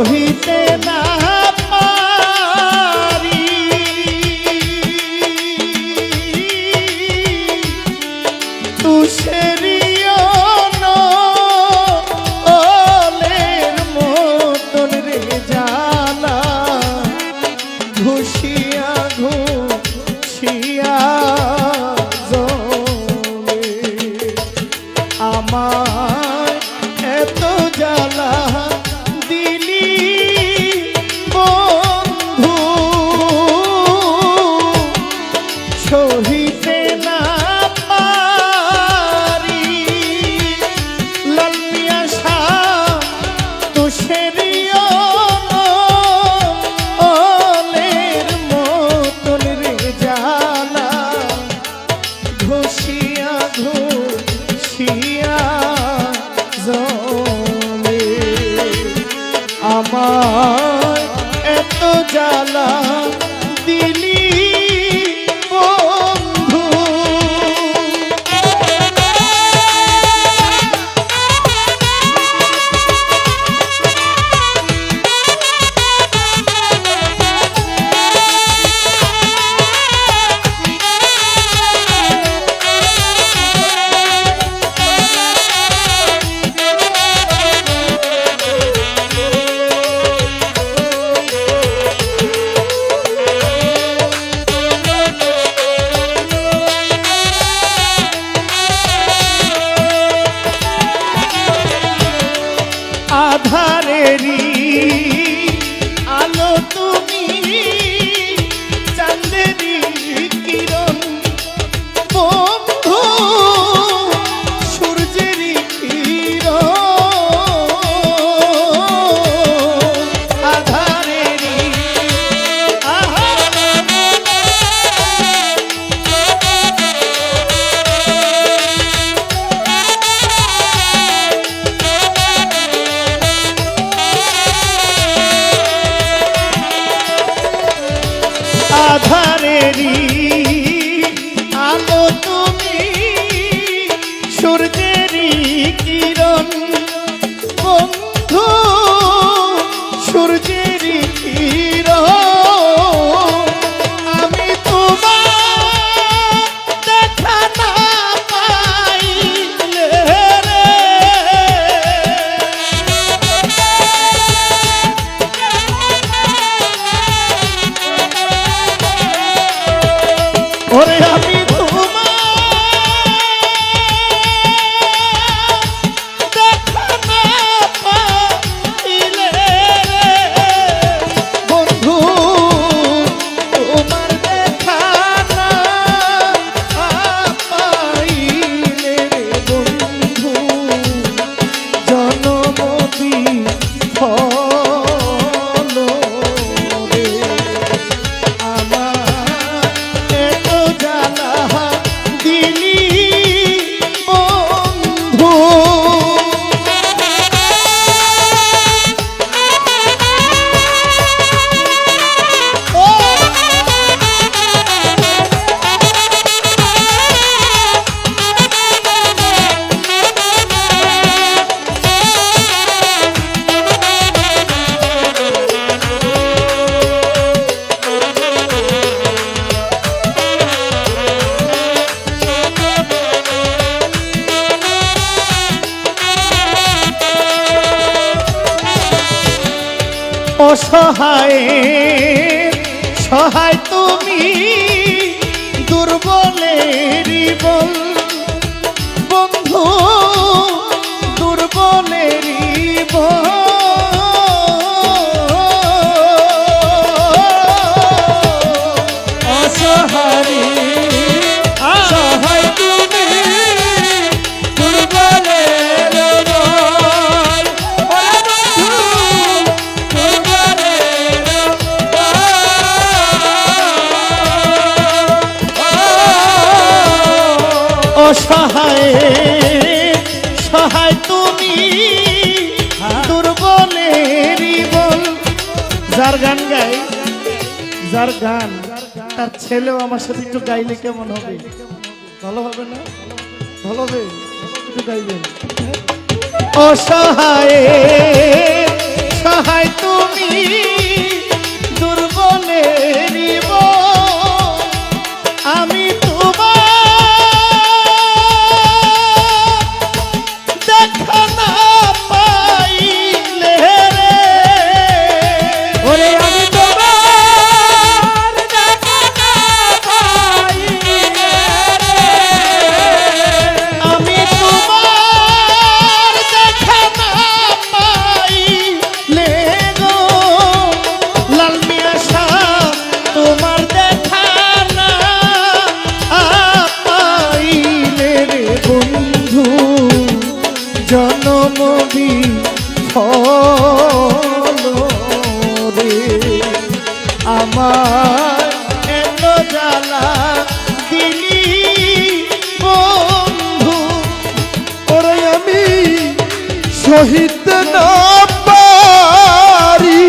সহিতে না ফেরিও সহায় তুমি দুর্বলেরই বল। বন্ধু যার গান, তার ছেলেও আমার সাথে একটু গাইলে কেমন হবে? ভালো হবে না? ভালো হবে? একটু গাইবেন। অসহায়, সহায় তুমি দুর্বলে। নবী রে। আমার এত জ্বালা দিলি বন্ধু ওরে আমি শহীদ না পারি।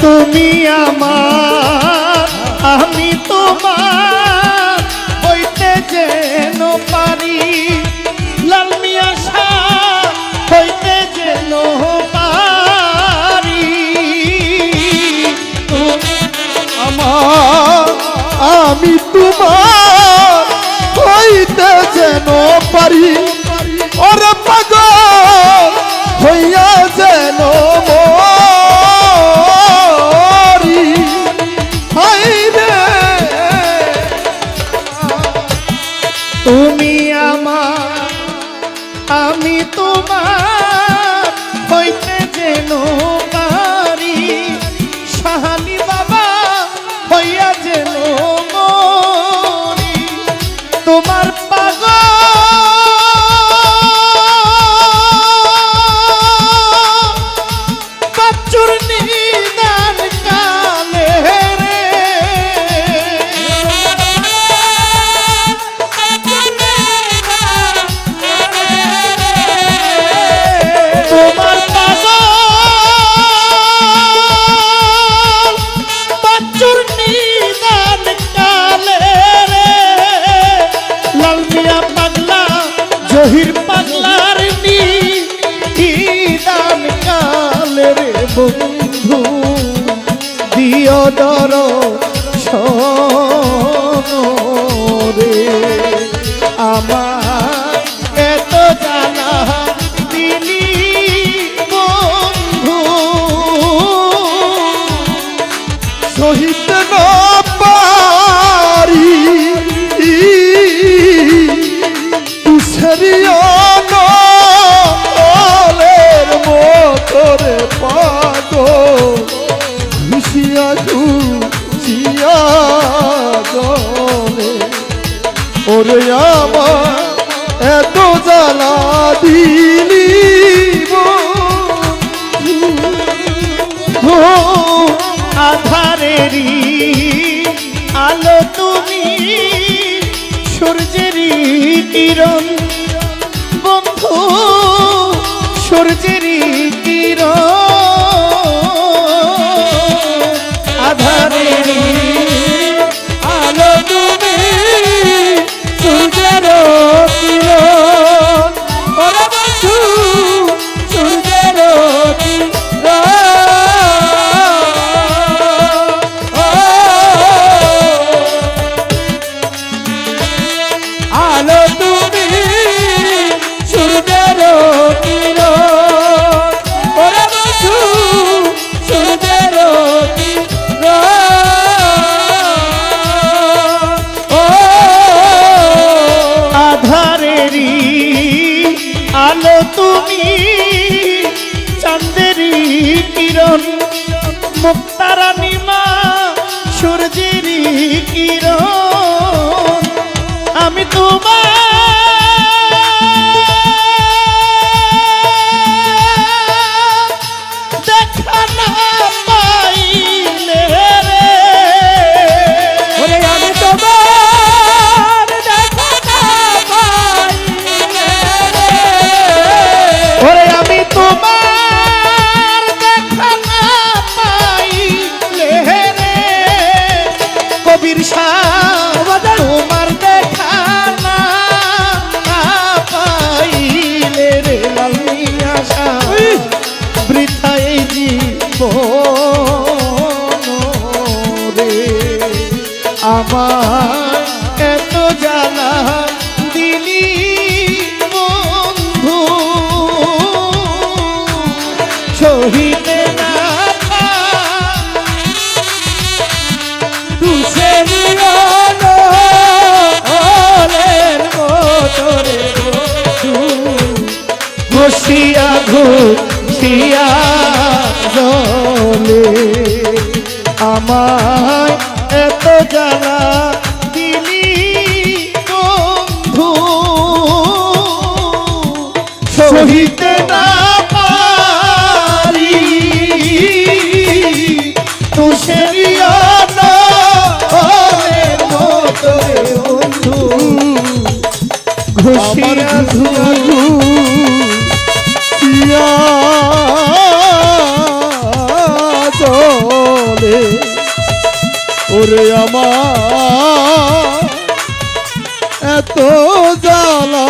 তুমি আমার আমি তোমার হইতে যে ওরে আমার এত জ্বালা দিলি আধারেরই আলো তুমি সূর্যেরই কিরণ দিয়া জলে আমায় এত জ্বালা দিলি বন্ধু। সহিতে না পারি তুষেরিয়া বন্ধু। ঘুষি ওরে আমার এত জ্বালা